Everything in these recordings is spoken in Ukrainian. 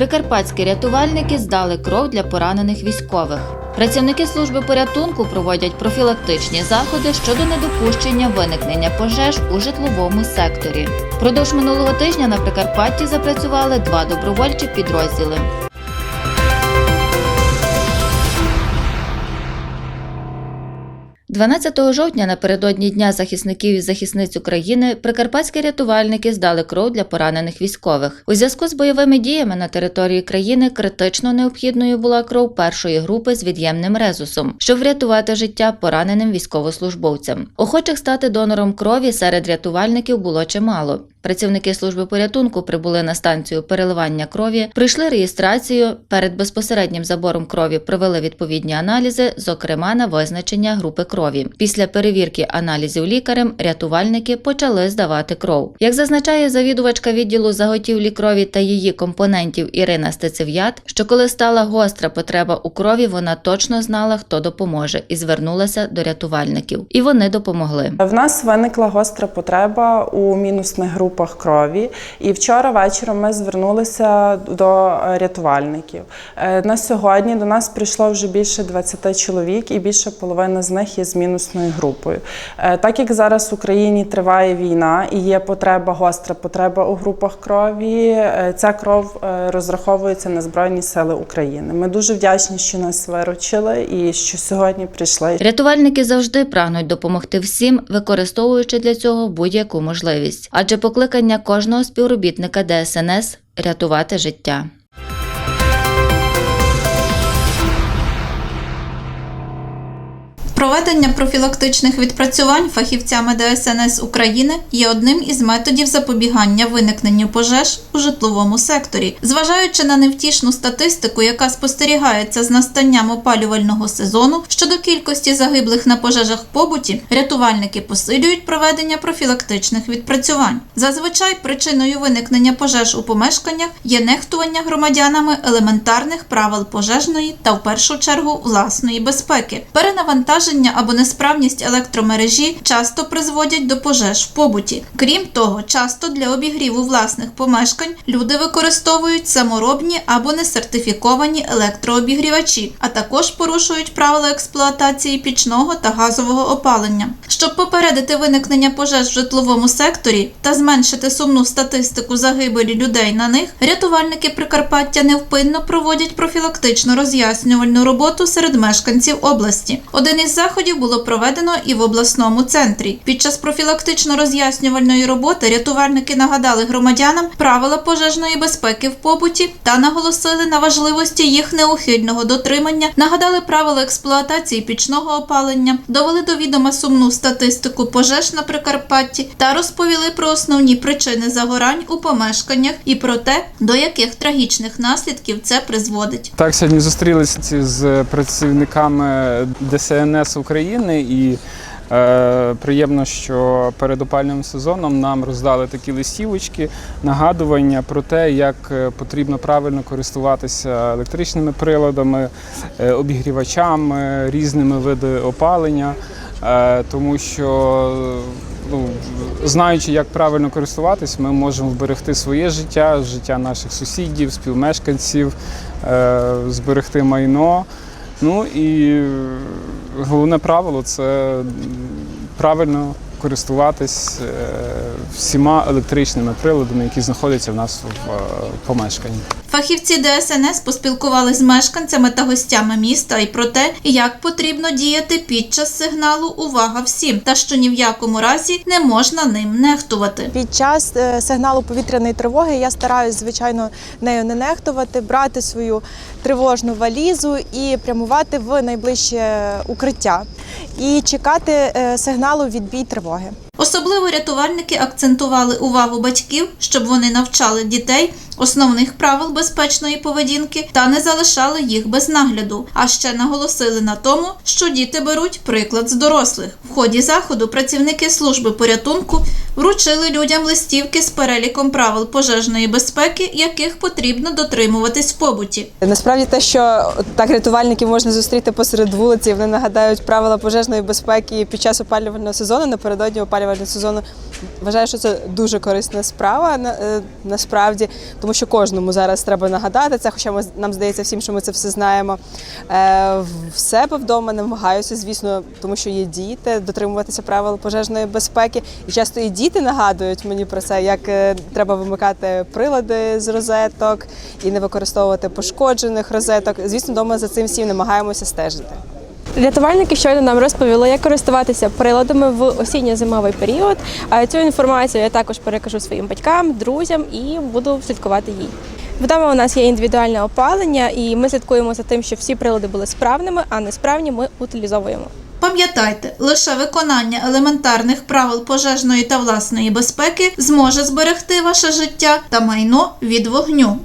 Прикарпатські рятувальники здали кров для поранених військових. Працівники служби порятунку проводять профілактичні заходи щодо недопущення виникнення пожеж у житловому секторі. Продовж минулого тижня на Прикарпатті запрацювали два добровольчі підрозділи. 12 жовтня напередодні Дня захисників і захисниць України прикарпатські рятувальники здали кров для поранених військових. У зв'язку з бойовими діями на території країни критично необхідною була кров першої групи з від'ємним резусом, щоб врятувати життя пораненим військовослужбовцям. Охочих стати донором крові серед рятувальників було чимало. Працівники служби порятунку прибули на станцію переливання крові, пройшли реєстрацію. Перед безпосереднім забором крові провели відповідні аналізи, зокрема на визначення групи крові. Після перевірки аналізів лікарем рятувальники почали здавати кров. Як зазначає завідувачка відділу заготівлі крові та її компонентів Ірина Стецев'ят, що коли стала гостра потреба у крові, вона точно знала, хто допоможе, і звернулася до рятувальників. І вони допомогли. В нас виникла гостра потреба у мінусних групах крові, і вчора вечором ми звернулися до е, рятувальників. Е, На сьогодні до нас прийшло вже більше 20 чоловік, і більше половини з них є з мінусною групою. Е, Так як зараз в Україні триває війна і є потреба, гостра потреба у групах крові, ця кров розраховується на Збройні Сили України. Ми дуже вдячні, що нас виручили і що сьогодні прийшли. Рятувальники завжди прагнуть допомогти всім, використовуючи для цього будь-яку можливість, адже покликання кожного співробітника ДСНС рятувати життя. Проведення профілактичних відпрацювань фахівцями ДСНС України є одним із методів запобігання виникненню пожеж у житловому секторі. Зважаючи на невтішну статистику, яка спостерігається з настанням опалювального сезону щодо кількості загиблих на пожежах побуті, рятувальники посилюють проведення профілактичних відпрацювань. Зазвичай причиною виникнення пожеж у помешканнях є нехтування громадянами елементарних правил пожежної та в першу чергу власної безпеки. Перенавантаження або несправність електромережі часто призводять до пожеж в побуті. Крім того, часто для обігріву власних помешкань люди використовують саморобні або несертифіковані електрообігрівачі, а також порушують правила експлуатації пічного та газового опалення. Щоб попередити виникнення пожеж в житловому секторі та зменшити сумну статистику загибелі людей на них, рятувальники Прикарпаття невпинно проводять профілактично роз'яснювальну роботу серед мешканців області. Один із заходів було проведено і в обласному центрі. Під час профілактично роз'яснювальної роботи рятувальники нагадали громадянам правила пожежної безпеки в побуті та наголосили на важливості їх неухильного дотримання, нагадали правила експлуатації пічного опалення, довели до відома сумну статистику пожеж на Прикарпатті та розповіли про основні причини загорань у помешканнях і про те, до яких трагічних наслідків це призводить. Так, сьогодні зустрілися з працівниками ДСНС України і е, приємно, що перед опальним сезоном нам роздали такі листівочки, нагадування про те, як е, потрібно правильно користуватися електричними приладами, е, обігрівачами, різними видами опалення, е, тому що ну, знаючи, як правильно користуватись, ми можемо вберегти своє життя, життя наших сусідів, співмешканців, е, зберегти майно. Ну і е, головне правило це правильно користуватись е, всіма електричними приладами, які знаходяться в нас в е, помешканні. Фахівці ДСНС поспілкували з мешканцями та гостями міста і про те, як потрібно діяти під час сигналу Увага всім та що ні в якому разі не можна ним нехтувати. Під час е, сигналу повітряної тривоги я стараюсь, звичайно, нею не нехтувати, брати свою тривожну валізу і прямувати в найближче укриття і чекати е, сигналу відбій тривоги. Особливо рятувальники акцентували увагу батьків, щоб вони навчали дітей основних правил безпечної поведінки та не залишали їх без нагляду. А ще наголосили на тому, що діти беруть приклад з дорослих. В ході заходу працівники служби порятунку Вручили людям листівки з переліком правил пожежної безпеки, яких потрібно дотримуватись в побуті. Насправді те, що так рятувальників можна зустріти посеред вулиці, вони нагадають правила пожежної безпеки під час опалювального сезону, напередодні опалювального сезону. Вважаю, що це дуже корисна справа е, насправді, тому що кожному зараз треба нагадати це, хоча ми, нам здається всім, що ми це все знаємо. Е, В себе вдома намагаюся, звісно, тому що є діти, дотримуватися правил пожежної безпеки. І часто і діти нагадують мені про це, як е, треба вимикати прилади з розеток і не використовувати пошкоджених розеток. Звісно, вдома за цим всім намагаємося стежити. Рятувальники щойно нам розповіли, як користуватися приладами в осінньо-зимовий період. Цю інформацію я також перекажу своїм батькам, друзям і буду слідкувати їй. Вдома у нас є індивідуальне опалення, і ми слідкуємо за тим, щоб всі прилади були справними, а несправні ми утилізовуємо. Пам'ятайте, лише виконання елементарних правил пожежної та власної безпеки зможе зберегти ваше життя та майно від вогню.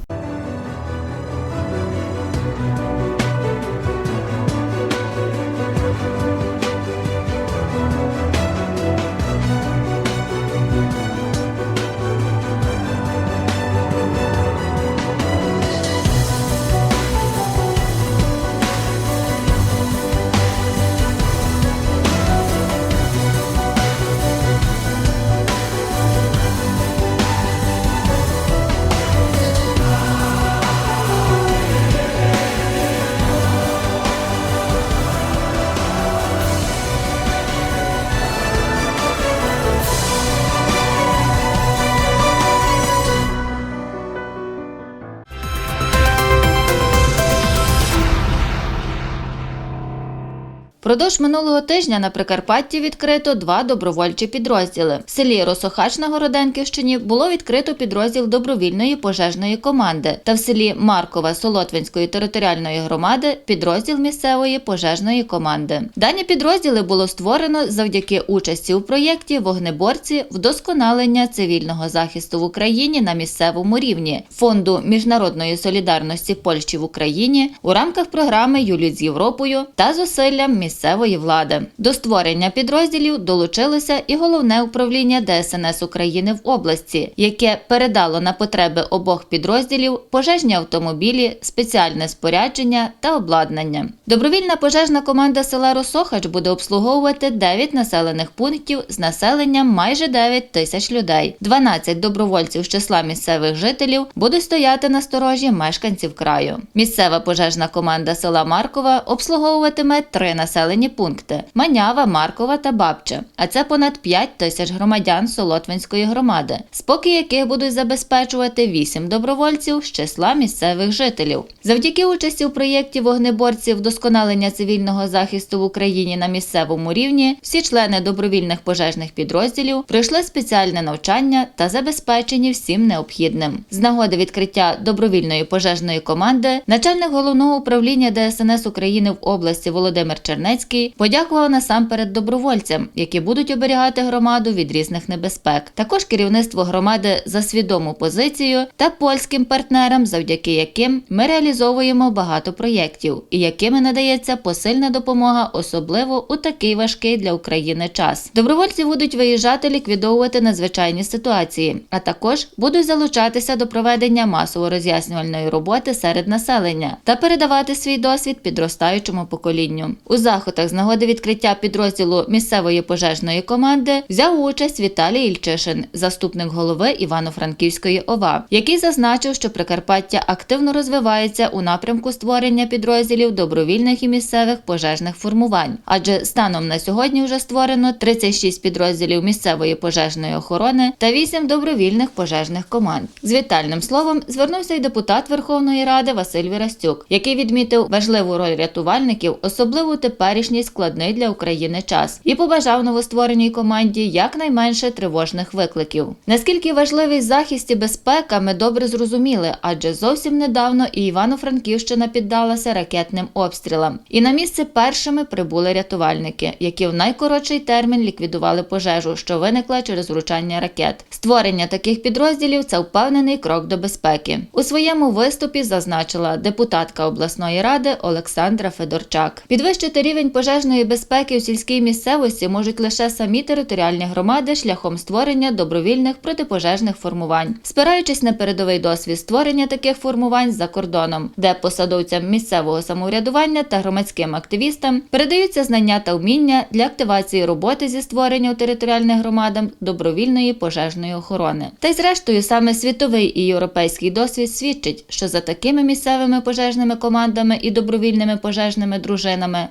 Продовж минулого тижня на Прикарпатті відкрито два добровольчі підрозділи. В селі Росохач на Городенківщині було відкрито підрозділ добровільної пожежної команди, та в селі Маркова Солотвинської територіальної громади підрозділ місцевої пожежної команди. Дані підрозділи було створено завдяки участі у проєкті Вогнеборці вдосконалення цивільного захисту в Україні на місцевому рівні фонду міжнародної солідарності Польщі в Україні у рамках програми Юліт з Європою та зусиллям місцевої влади. До створення підрозділів долучилося і головне управління ДСНС України в області, яке передало на потреби обох підрозділів пожежні автомобілі, спеціальне спорядження та обладнання. Добровільна пожежна команда села Росохач буде обслуговувати 9 населених пунктів з населенням майже 9 тисяч людей. 12 добровольців з числа місцевих жителів будуть стояти на сторожі мешканців краю. Місцева пожежна команда села Маркова обслуговуватиме три населені пункти: Манява, Маркова та Бабча. А це понад 5 тисяч громадян Солотвинської громади, спокій яких будуть забезпечувати 8 добровольців з числа місцевих жителів. Завдяки участі у проєкті вогнеборців вдосконалення цивільного захисту в Україні на місцевому рівні всі члени добровільних пожежних підрозділів пройшли спеціальне навчання та забезпечені всім необхідним. З нагоди відкриття добровільної пожежної команди начальник головного управління ДСНС України в області Володимир Чернецький подякував насамперед добровольцям, які будуть оберігати громаду від різних небезпек. Також керівництво громади за свідому позицію та польським партнерам, завдяки яким ми реалізовуємо багато проєктів, і якими надається посильна допомога, особливо у такий важкий для України час. Добровольці будуть виїжджати ліквідовувати надзвичайні ситуації, а також будуть залучатися до проведення масово-роз'яснювальної роботи серед населення та передавати свій досвід підростаючому поколінню. У заходах з нагоди відкриття підрозділу місцевої пожежної команди взяв участь Віталій Ільчишин, заступник голови Івано-Франківської ОВА, який зазначив, що Прикарпаття активно розвивається у напрямку створення підрозділів добровільних і місцевих пожежних формувань, адже станом на сьогодні вже створено 36 підрозділів місцевої пожежної охорони та 8 добровільних пожежних команд. З вітальним словом звернувся й депутат Верховної Ради Василь Вірастюк, який відмітив важливу роль рятувальників, особливо у теперішній складний для України час, і побажав новоствореній команді якнайменше тривожних викликів. Наскільки важливий захист і безпека, ми добре зрозуміли, адже зовсім недавно і Івано-Франківщина піддалася ракетним обстрілам. І на місце першими прибули рятувальники, які в найкоротший термін ліквідували пожежу, що виникла через влучання ракет. Створення таких підрозділів це впевнений крок до безпеки. У своєму виступі зазначила депутатка обласної ради Олександра Федорчак. Підвищити рівень рівень пожежної безпеки у сільській місцевості можуть лише самі територіальні громади шляхом створення добровільних протипожежних формувань, спираючись на передовий досвід створення таких формувань за кордоном, де посадовцям місцевого самоврядування та громадським активістам передаються знання та вміння для активації роботи зі створення у територіальних громадах добровільної пожежної охорони. Та й зрештою саме світовий і європейський досвід свідчить, що за такими місцевими пожежними командами і добровільними пожежними дружинами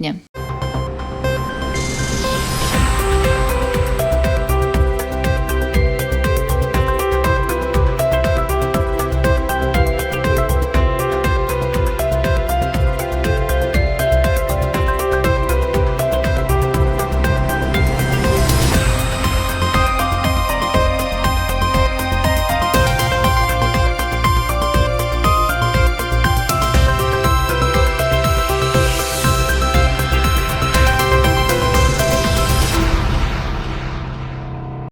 майбутнє.